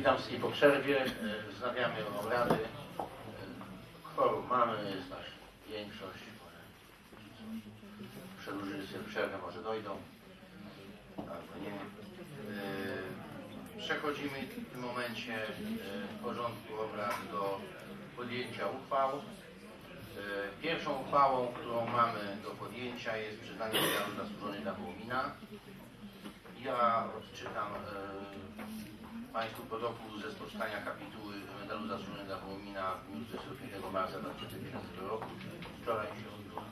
Witam wszystkich po przerwie. E, Wznawiamy obrady. E, Kworum mamy, jest nasz większość. Przedłużyli sobie przerwę, może dojdą. Albo nie. E, Przechodzimy w tym momencie e, w porządku obrad do podjęcia uchwał. E, Pierwszą uchwałą, którą mamy do podjęcia jest przyznanie medalu zasłużony dla Wołomina. Ja odczytam e, Państwu protokół ze spotkania kapituły medalu zasłużony dla Wołomina w dniu 25 marca 2015 roku. Wczoraj się odbyło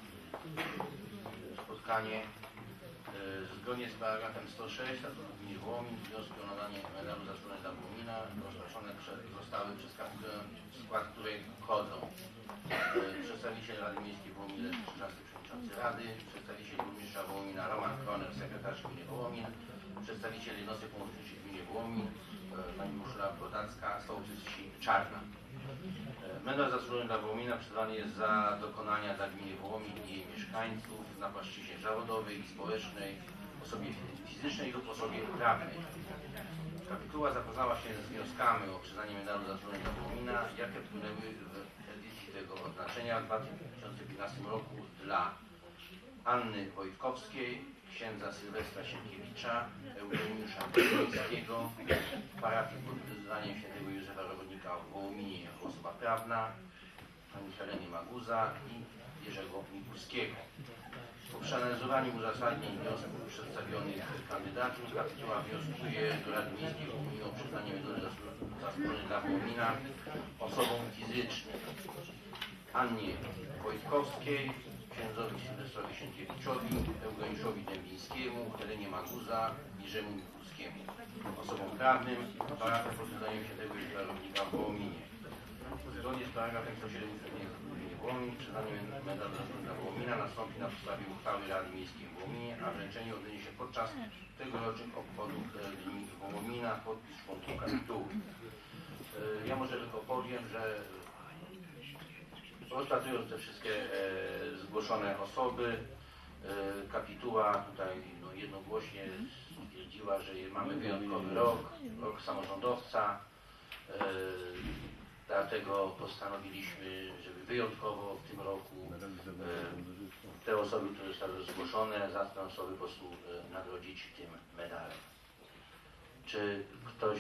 spotkanie. E, zgodnie z paragrafem 106 statutu gminy Wołomin wnioski o nadanie medalu zasłużony dla Wołomina rozpatrzone zostały przez kapitułę, w skład której wchodzą e, przedstawiciel Rady Miejskiej Wołomin Krzyżasty, przewodniczący Rady, przedstawiciel burmistrza Wołomina Roman Kroner, sekretarz gminy Wołomin, przedstawiciel jednostek pomocniczych w gminie Wołomin, e, pani Urszula Brodacka, sołtys wsi Czarna. E, Medal zasłużony dla Wołomina przyznany jest za dokonania dla gminy Wołomin i jej mieszkańców na płaszczyźnie zawodowej i społecznej, osobie fizycznej lub osobie prawnej. Kapituła zapoznała się z wnioskami o przyznanie medalu zasłużony dla Wołomina, jakie wpłynęły w edycji tego odznaczenia w 2015 roku dla Anny Wojtkowskiej, księdza Sylwestra Sienkiewicza, Eugeniusza Bielickiego, parafii pod wyznaniem świętego Józefa Robotnika w Wołominie jako osoba prawna, pani Heleny Maguza i Jerzego Mikulskiego. Po przeanalizowaniu uzasadnień wniosków przedstawionych kandydatów, kapituła wnioskuje do Rady Miejskiej Wołomina o przyznanie medalu zasłużony dla Wołomina osobom fizycznym. Annie Wojtkowskiej, księdzowi Sylwestrowi Sienkiewiczowi, Eugeniuszowi Dębińskiemu, Helenie Maguza, Jerzemu Mikulskiemu. Osobom prawnym parafia pod wydaniem świętego Rodnika w Wołominie. Zgodnie z paragrafem 170 Wołomin przyznanie medalu dla Wołomina nastąpi na podstawie uchwały Rady Miejskiej w Wołominie, a wręczenie odbędzie się podczas tegorocznych obchodów Dni Wołomina podpis członków kapituły. Ja może tylko powiem, że Rozpatrując te wszystkie e, zgłoszone osoby, e, kapituła tutaj no, jednogłośnie stwierdziła, że mamy wyjątkowy rok, rok samorządowca. E, dlatego postanowiliśmy, żeby wyjątkowo w tym roku e, te osoby, które zostały zgłoszone, zacne osoby po prostu e, nagrodzić tym medalem. Czy ktoś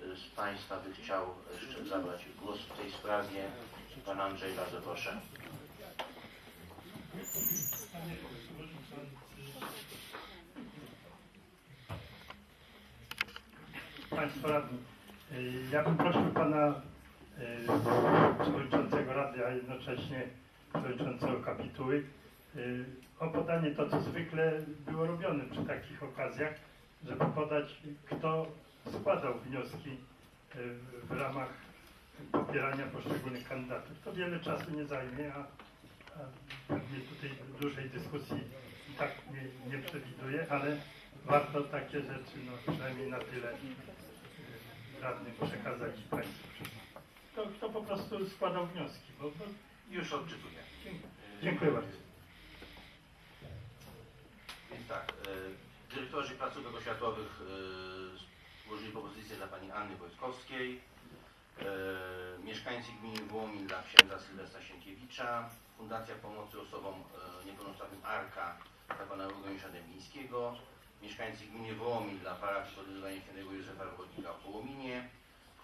z Państwa by chciał jeszcze zabrać głos w tej sprawie? Pan Andrzej, bardzo proszę. Państwo Radni, y, ja bym prosił Pana y, Przewodniczącego Rady, a jednocześnie Przewodniczącego Kapituły y, o podanie to, co zwykle było robione przy takich okazjach, żeby podać, kto składał wnioski w ramach popierania poszczególnych kandydatów. To wiele czasu nie zajmie, a, pewnie tutaj dużej dyskusji i tak nie, nie przewiduję, ale warto takie rzeczy, no przynajmniej na tyle y, radnym przekazać Państwu. Kto po prostu składał wnioski, bo, bo Już odczytuję. Dziękuję bardzo. Więc tak, e, dyrektorzy placówek oświatowych e, złożyli propozycję dla pani Anny Wojtkowskiej, e, mieszkańcy gminy Wołomin dla księdza Sylwestra Sienkiewicza, Fundacja Pomocy Osobom e, Niepełnosprawnym ARKA dla pana Eugeniusza Dębińskiego, mieszkańcy gminy Wołomin dla parafii pod świętego Józefa Robotnika w Wołominie,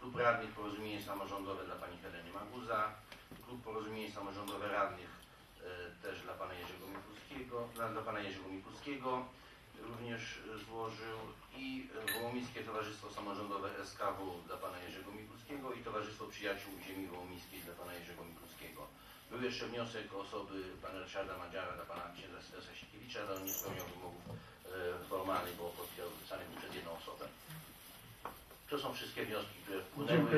Klub Radnych Porozumienie Samorządowe dla pani Heleny Maguza, Klub Porozumienie Samorządowe Radnych e, też dla pana Jerzego Mikulskiego, dla, dla pana Jerzego Mikulskiego również złożył i Wołomińskie Towarzystwo Samorządowe SKW dla pana Jerzego Mikulskiego i Towarzystwo Przyjaciół Ziemi Wołomińskiej dla pana Jerzego Mikulskiego. Był jeszcze wniosek osoby pana Ryszarda Madziara dla pana księdza Sylwestra Sikiewicza, ale on nie spełniał wymogów e, formalnych, bo podpisany był przez jedną osobę. To są wszystkie wnioski, które wpłynęły,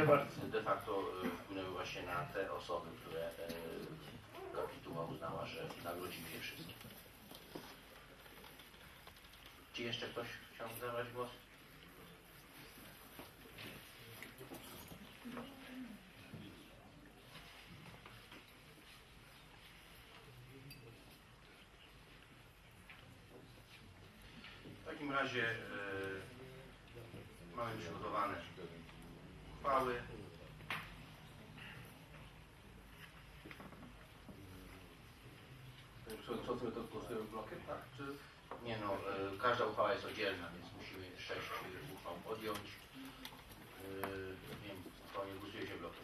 de facto e, wpłynęły właśnie na te osoby, które e, kapituła uznała, że nagrodzimy je wszystkie. Czy jeszcze ktoś chciał zabrać głos? W takim razie e, mamy przygotowane uchwały. Panie Przewodniczący, my to głosujemy blokiem, tak? Czy Nie no, e, każda uchwała jest oddzielna, więc musimy sześć e, uchwał podjąć. E, Nie wiem, to nie głosuje się blokiem.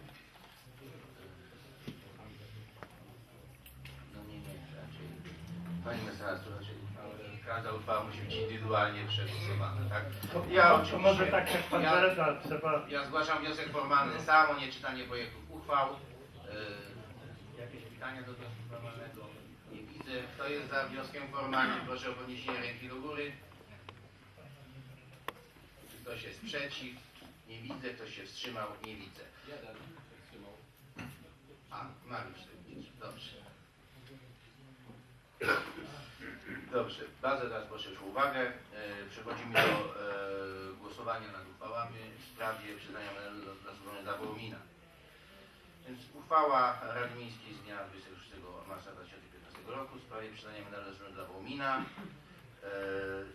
No nie, nie, raczej. Panie mecenas, to raczej każda uchwała musi być indywidualnie przegłosowana, tak? Ja oczywiście- może tak jak pan ja- trzeba Ja zgłaszam wniosek formalny sam o nieczytanie projektów uchwał. Jakieś pytania do wniosku formalnego? Kto jest za wnioskiem formalnym? Proszę o podniesienie ręki do góry. Czy ktoś jest przeciw? Nie widzę. Ktoś się wstrzymał? Nie widzę. jeden się wstrzymał? A, Mariusz Sędzicz. Dobrze. Dobrze. Bardzo teraz proszę już o uwagę. E, Przechodzimy do e, głosowania nad uchwałami w sprawie przyznania medalu za zasłużone dla Wołomina. Więc uchwała Rady Miejskiej z dnia 26 marca 2015 roku w sprawie przyznania medalu dla Wołomina.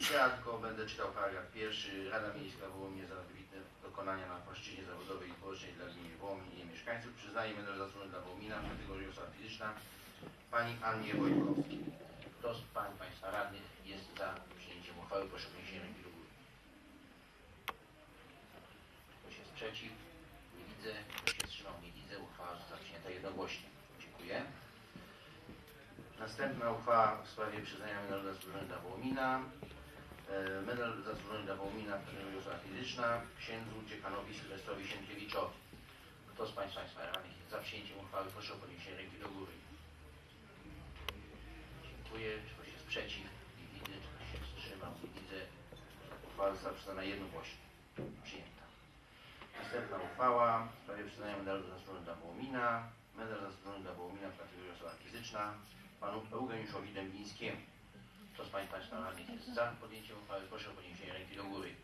E, Ja tylko będę czytał paragraf pierwszy. Rada Miejska Wołominie za wybitne dokonania na płaszczyźnie zawodowej i społecznej dla gminy Wołomin i jej mieszkańców przyznaje medal za zasłużone dla Wołomina w kategorii osoba fizyczna pani Annie Wojtkowskiej. Kto z pań Państwa radnych jest za przyjęciem uchwały? Proszę o podniesienie ręki do góry. Ktoś jest przeciw? Nie widzę. Ktoś się wstrzymał? Nie widzę. Jednogłośnie. Dziękuję. Następna uchwała w sprawie przyznania medalu zasłużony dla Wołomina. E, Medal zasłużony dla Wołomina w kategorii osoba fizyczna księdzu dziekanowi Sylwestrowi Sienkiewiczowi. Kto z Państwa Państwa radnych jest za przyjęciem uchwały? Proszę o podniesienie ręki do góry. Dziękuję. Czy ktoś jest przeciw? Nie widzę. Czy ktoś się wstrzymał? Nie widzę. Uchwała została przyznana jednogłośnie. Przyjęta. Następna uchwała w sprawie przyznania medalu zasłużony dla Wołomina. Medal zasłużony dla Wołomina w kategorii osoba fizyczna panu Eugeniuszowi Dębińskiemu. Kto z Państwa radnych jest za podjęciem uchwały? Proszę o podniesienie ręki do góry.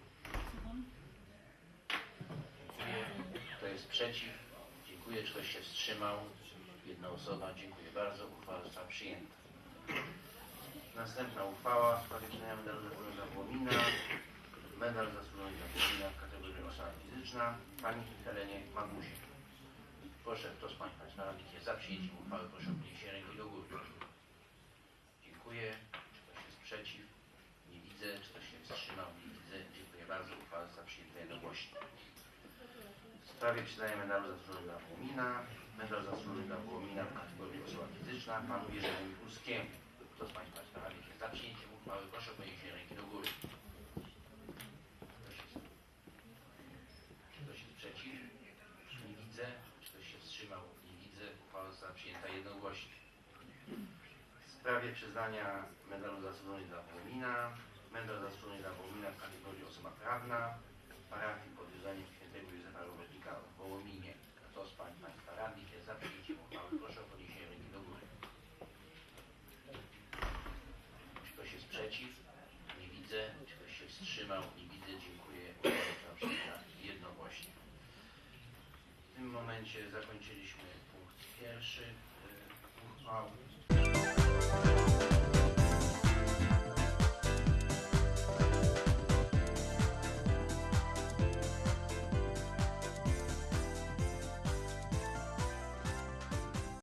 Dziękuję. Kto jest przeciw? Dziękuję. Czy ktoś się wstrzymał? Jedna osoba. Dziękuję bardzo. Uchwała została przyjęta. Następna uchwała w sprawie przyznania medalu dla Wołomina. Medal zasłużony dla Wołomina w kategorii osoba fizyczna pani Helenie Magusie. Proszę, kto z Państwa jest za przyjęciem uchwały? Proszę o podniesienie ręki do góry. Dziękuję. Czy ktoś jest przeciw? Nie widzę. Czy ktoś się wstrzymał? Nie widzę. Dziękuję bardzo. Uchwała została przyjęta jednogłośnie. W sprawie przyznania medalu zasłużony dla Wołomina. Medal zasłużony dla Wołomina w kategorii osoba fizyczna panu Jerzemu Mikulskiemu. Kto z Państwa jest za przyjęciem uchwały? Proszę o podniesienie ręki do góry. Ktoś jest, czy ktoś jest przeciw? Nie widzę. Czy ktoś się wstrzymał? Nie widzę. Uchwała została przyjęta jednogłośnie. W sprawie przyznania medalu zasłużony dla Wołomina. Medal zasłużony dla Wołomina w kategorii osoba prawna. Parafii pod wyznaniem świętego Józefa Robotnika w Wołominie. Kto z Pań Państwa radnych jest za przyjęciem uchwały? Proszę o podniesienie ręki do góry. Czy ktoś jest przeciw? Nie widzę. Czy ktoś się wstrzymał? Nie widzę. Dziękuję. Jednogłośnie. W tym momencie zakończyliśmy punkt pierwszy y, uchwał.